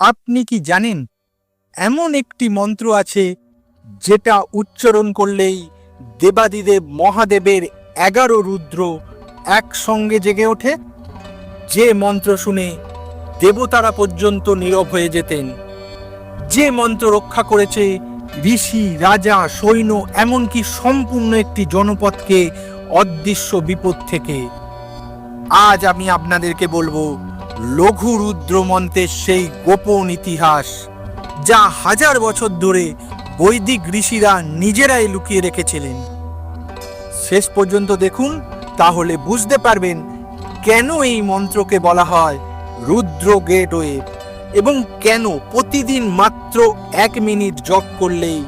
আপনি কি জানেন, এমন একটি মন্ত্র আছে যেটা উচ্চারণ করলেই দেবাদিদেব মহাদেবের এগারো রুদ্র একসঙ্গে জেগে ওঠে? যে মন্ত্র শুনে দেবতারা পর্যন্ত নীরব হয়ে যেতেন, যে মন্ত্র রক্ষা করেছে ঋষি, রাজা, সৈন্য, এমনকি সম্পূর্ণ একটি জনপদকে অদৃশ্য বিপদ থেকে। আজ আমি আপনাদেরকে বলব লঘু রুদ্র মন্ত্রের সেই গোপন ইতিহাস, যা হাজার বছর ধরে বৈদিক ঋষিরা নিজেরাই লুকিয়ে রেখেছিলেন। শেষ পর্যন্ত দেখুন, তাহলে বুঝতে পারবেন কেন এই মন্ত্রকে বলা হয় রুদ্র গেটওয়ে এবং কেন প্রতিদিন মাত্র এক মিনিট জপ করলেই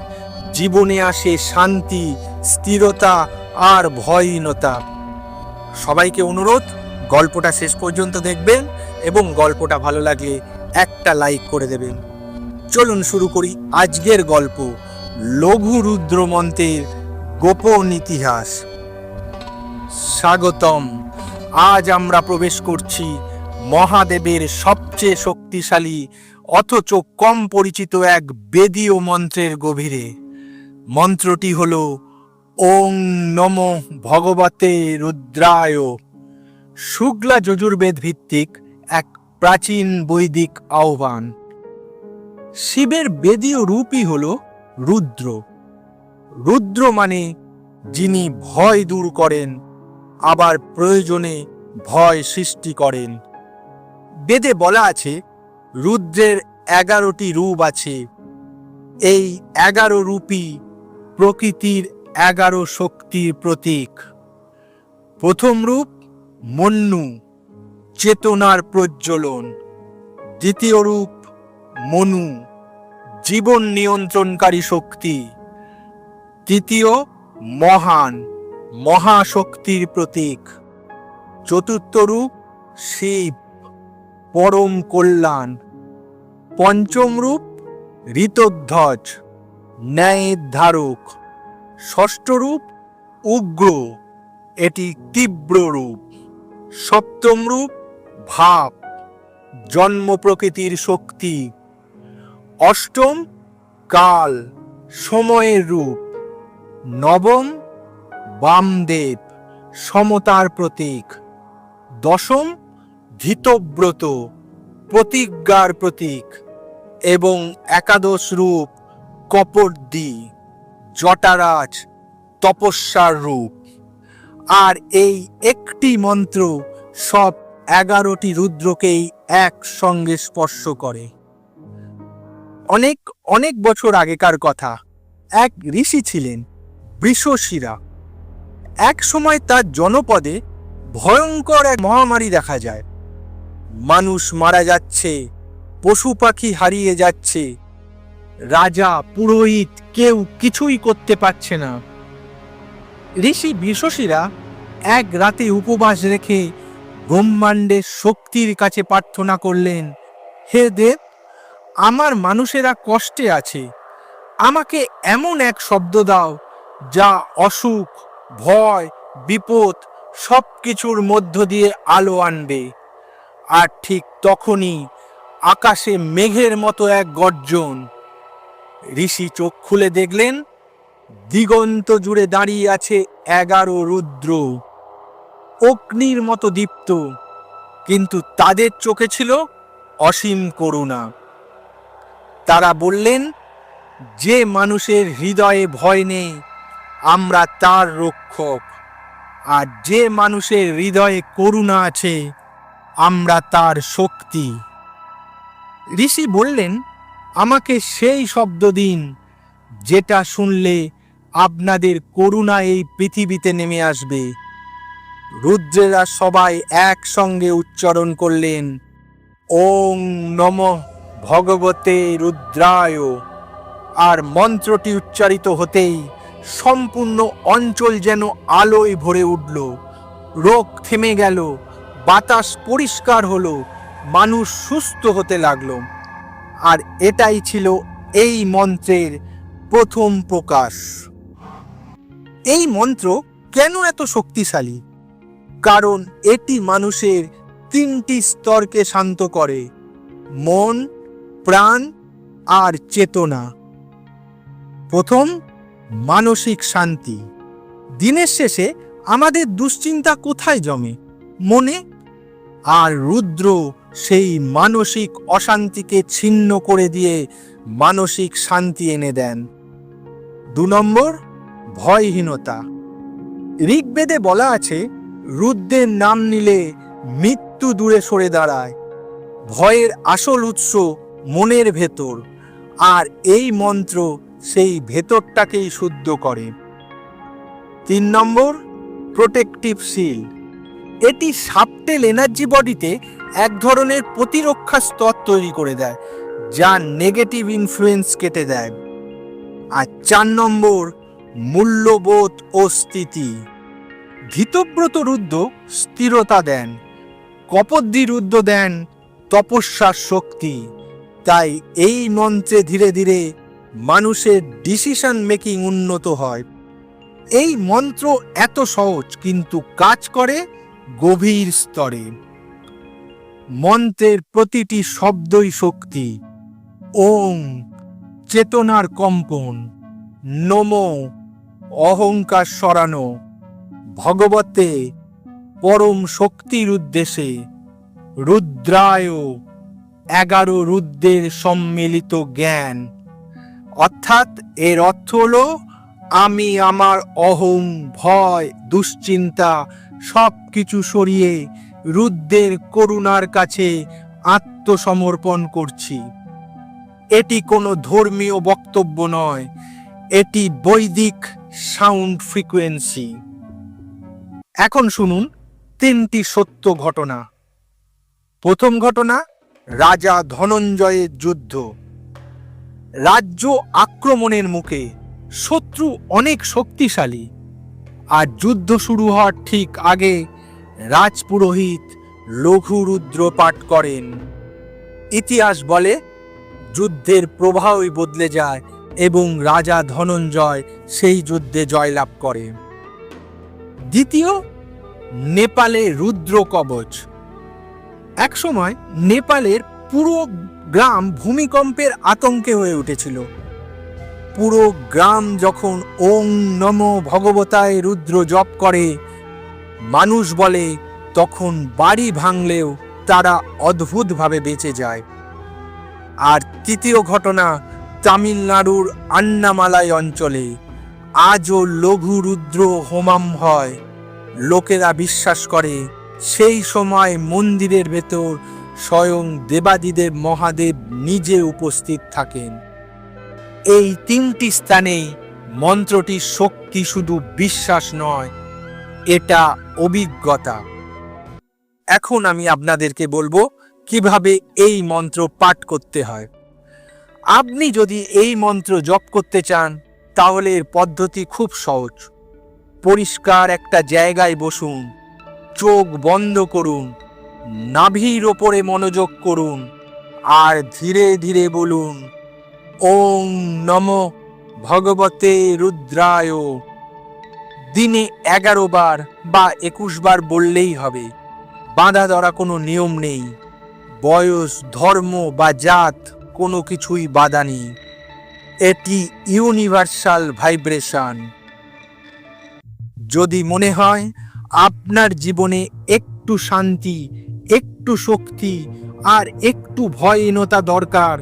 জীবনে আসে শান্তি, স্থিরতা আর ভয়হীনতা। সবাইকে অনুরোধ গল্পটা শেষ পর্যন্ত দেখবেন এবং গল্পটা ভালো লাগলে একটা লাইক করে দেবেন। চলুন শুরু করি আজকের গল্প, লঘু রুদ্র মন্ত্রের গোপন ইতিহাস। স্বাগতম। আজ আমরা প্রবেশ করছি মহাদেবের সবচেয়ে শক্তিশালী, অথচ কম পরিচিত এক বেদীয় মন্ত্রের গভীরে। মন্ত্রটি হল, ওং নম ভগবতে রুদ্রায়। শুক্লা যজুর্বেদ ভিত্তিক এক প্রাচীন বৈদিক আহ্বান। শিবের বেদীয় রূপই হল রুদ্র। রুদ্র মানে যিনি ভয় দূর করেন, আবার প্রয়োজনে ভয় সৃষ্টি করেন। বেদে বলা আছে, রুদ্রের এগারোটি রূপ আছে। এই এগারো রূপই প্রকৃতির এগারো শক্তির প্রতীক। প্রথম রূপ মন্নু, চেতনার প্রজ্বলন। দ্বিতীয় রূপ, মনু, জীবন নিয়ন্ত্রণকারী শক্তি। তৃতীয়, মহান, মহাশক্তির প্রতীক। চতুর্থ রূপ, শিব, পরম কল্যাণ। পঞ্চম রূপ, ঋতধ্বজ ন্যায়ের ধারক ষষ্ঠ রূপ, উগ্র, এটি তীব্র রূপ। সপ্তম রূপ, ভাব, জন্ম প্রকৃতির শক্তি। অষ্টম, কাল, সময়ের রূপ। নবম, বামদেব, সমতার প্রতীক। দশম, ধৃতব্রত, প্রতিজ্ঞার প্রতীক এবং একাদশ রূপ কপর্দি জটারাজ, তপস্যার রূপ। আর এই একটি মন্ত্র সব এগারোটি রুদ্রকেই একসঙ্গে স্পর্শ করে। অনেক অনেক বছর আগেকার কথা। এক ঋষি ছিলেন, বৃষশিরা। এক সময় তার জনপদে ভয়ঙ্কর এক মহামারী দেখা যায়। মানুষ মারা যাচ্ছে, পশু পাখি হারিয়ে যাচ্ছে। রাজা, পুরোহিত কেউ কিছুই করতে পারছে না। ঋষি বিশ্বসীরা এক রাতে উপবাস রেখে ব্রহ্মাণ্ডের শক্তির কাছে প্রার্থনা করলেন, হে দেব, আমার মানুষেরা কষ্টে আছে। আমাকে এমন এক শব্দ দাও যা অসুখ, ভয়, বিপদ সব কিছুর মধ্য দিয়ে আলো আনবে। আর ঠিক তখনই আকাশে মেঘের মতো এক গর্জন। ঋষি চোখ খুলে দেখলেন, দিগন্ত জুড়ে দাঁড়িয়ে আছে এগারো রুদ্র। অগ্নির মতো দীপ্ত, কিন্তু তাদের চোখে ছিল অসীম করুণা। তারা বললেন, যে মানুষের হৃদয়ে ভয় নেই, আমরা তার রক্ষক। আর যে মানুষের হৃদয়ে করুণা আছে, আমরা তার শক্তি। ঋষি বললেন, আমাকে সেই শব্দ দিন, যেটা শুনলে আপনাদের করুণা এই পৃথিবীতে নেমে আসবে। রুদ্রেরা সবাই একসঙ্গে উচ্চারণ করলেন, ওং নম ভগবতে রুদ্রায়। আর মন্ত্রটি উচ্চারিত হতেই সম্পূর্ণ অঞ্চল যেন আলোয় ভরে উঠল, রোগ থেমে গেল, বাতাস পরিষ্কার হলো, মানুষ সুস্থ হতে লাগল। আর এটাই ছিল এই মন্ত্রের প্রথম প্রকাশ। এই মন্ত্র কেন এত শক্তিশালী? কারণ এটি মানুষের তিনটি স্তরকে শান্ত করে, মন, প্রাণ আর চেতনা। প্রথম, মানসিক শান্তি। দিনের শেষে আমাদের দুশ্চিন্তা কোথায় জমে? মনে? আর রুদ্র সেই মানসিক অশান্তিকে ছিন্ন করে দিয়ে মানসিক শান্তি এনে দেন। দু নম্বর, ভয়হীনতা। ঋগ্বেদে বলা আছে রুদ্রের নাম নিলে মৃত্যু দূরে সরে দাঁড়ায়। ভয়ের আসল উৎস মনের ভেতর, আর এই মন্ত্র সেই ভেতরটাকেই শুদ্ধ করে। তিন নম্বর প্রোটেকটিভ শিল এটি সাপটেল এনার্জি বডিতে এক ধরনের প্রতিরক্ষা স্তর তৈরি করে দেয়, যা নেগেটিভ ইনফ্লুয়েন্স কেটে দেয়। আর চার নম্বর, মূল্যবোধ ও স্থিতি। ভীতব্রত রুদ্র স্থিরতা দেন, কপদ্দি রুদ্র দেন তপস্যার শক্তি। তাই এই মন্ত্রে ধীরে ধীরে মানুষের ডিসিশন মেকিং উন্নত হয়। এই মন্ত্র এত সহজ, কিন্তু কাজ করে গভীর স্তরে। মন্ত্রের প্রতিটি শব্দই শক্তি। ওং চেতনার কম্পন। নমো, অহংকার সরানো। ভগবতে পরম শক্তির উদ্দেশ্যে রুদ্রায় এগারো রুদ্রের সম্মিলিত জ্ঞান। অর্থাৎ এর অর্থ হলো, আমি আমার অহং ভয়, দুশ্চিন্তা সব কিছু সরিয়ে রুদ্রের করুণার কাছে আত্মসমর্পণ করছি। এটি কোনো ধর্মীয় বক্তব্য নয়, এটি বৈদিক সাউন্ড ফ্রিকোয়েন্সি। এখন শুনুন তিনটি সত্য ঘটনা। প্রথম ঘটনা, রাজা ধনঞ্জয়ের যুদ্ধ। রাজ্য আক্রমণের মুখে শত্রু অনেক শক্তিশালী আর যুদ্ধ শুরু হওয়ার ঠিক আগে রাজপুরোহিত লঘু রুদ্র পাঠ করেন। ইতিহাস বলে, যুদ্ধের প্রবাহই বদলে যায় এবং রাজা ধনঞ্জয় সেই যুদ্ধে জয়লাভ করে। দ্বিতীয়, নেপালে রুদ্র কবচ। একসময় নেপালের পুরো গ্রাম ভূমিকম্পের আতঙ্কে হয়ে উঠেছিল। পুরো গ্রাম যখন ওং নম ভগবতায় রুদ্র জপ করে, মানুষ বলে তখন বাড়ি ভাঙলেও তারা অদ্ভুতভাবে বেঁচে যায়। আর তৃতীয় ঘটনা তামিলনাড়ুর আন্নামালাই অঞ্চলে। আজও লঘু রুদ্র হোমাম হয়। লোকেরা বিশ্বাস করে, সেই সময় মন্দিরের ভেতর স্বয়ং দেবাদিদেব মহাদেব নিজে উপস্থিত থাকেন। এই তিনটি স্থানেই মন্ত্রটির শক্তি শুধু বিশ্বাস নয়, এটা অভিজ্ঞতা। এখন আমি আপনাদেরকে বলব কীভাবে এই মন্ত্র পাঠ করতে হয়। আপনি যদি এই মন্ত্র জপ করতে চান তাহলে এর পদ্ধতি খুব সহজ। পরিষ্কার একটা জায়গায় বসুন, চোখ বন্ধ করুন, নাভির ওপরে মনোযোগ করুন, আর ধীরে ধীরে বলুন ওং নম ভগবতে রুদ্রায়। দিনে এগারো বার বা একুশ বার বললেই হবে, বাঁধা ধরা কোনো নিয়ম নেই, বয়স, ধর্ম বা জাত কোনো কিছুই বাধা নেই। এটি ইউনিভার্সাল ভাইব্রেশন। যদি মনে হয় আপনার জীবনে একটু শান্তি, একটু শক্তি আর একটু ভয়হীনতা দরকার,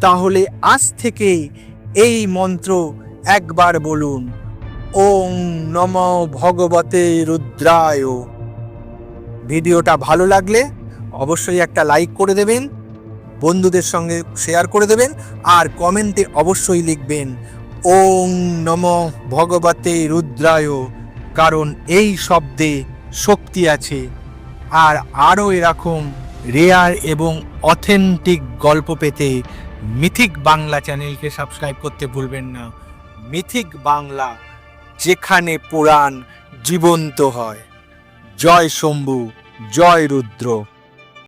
তাহলে আজ থেকে এই মন্ত্র একবার বলুন। ওং নম ভগবতে রুদ্রায়। ভিডিওটা ভালো লাগলে অবশ্যই একটা লাইক করে দেবেন। বন্ধুদের সঙ্গে শেয়ার করে দেবেন আর কমেন্টে অবশ্যই লিখবেন, ওং নম ভগবতে রুদ্রায় কারণ এই শব্দে শক্তি আছে। আর আরও এরকম রেয়ার এবং অথেন্টিক গল্প পেতে মিথিক বাংলা চ্যানেলকে সাবস্ক্রাইব করতে ভুলবেন না। মিথিক বাংলা, যেখানে পুরাণ জীবন্ত হয়। জয় শম্ভু, জয় রুদ্র।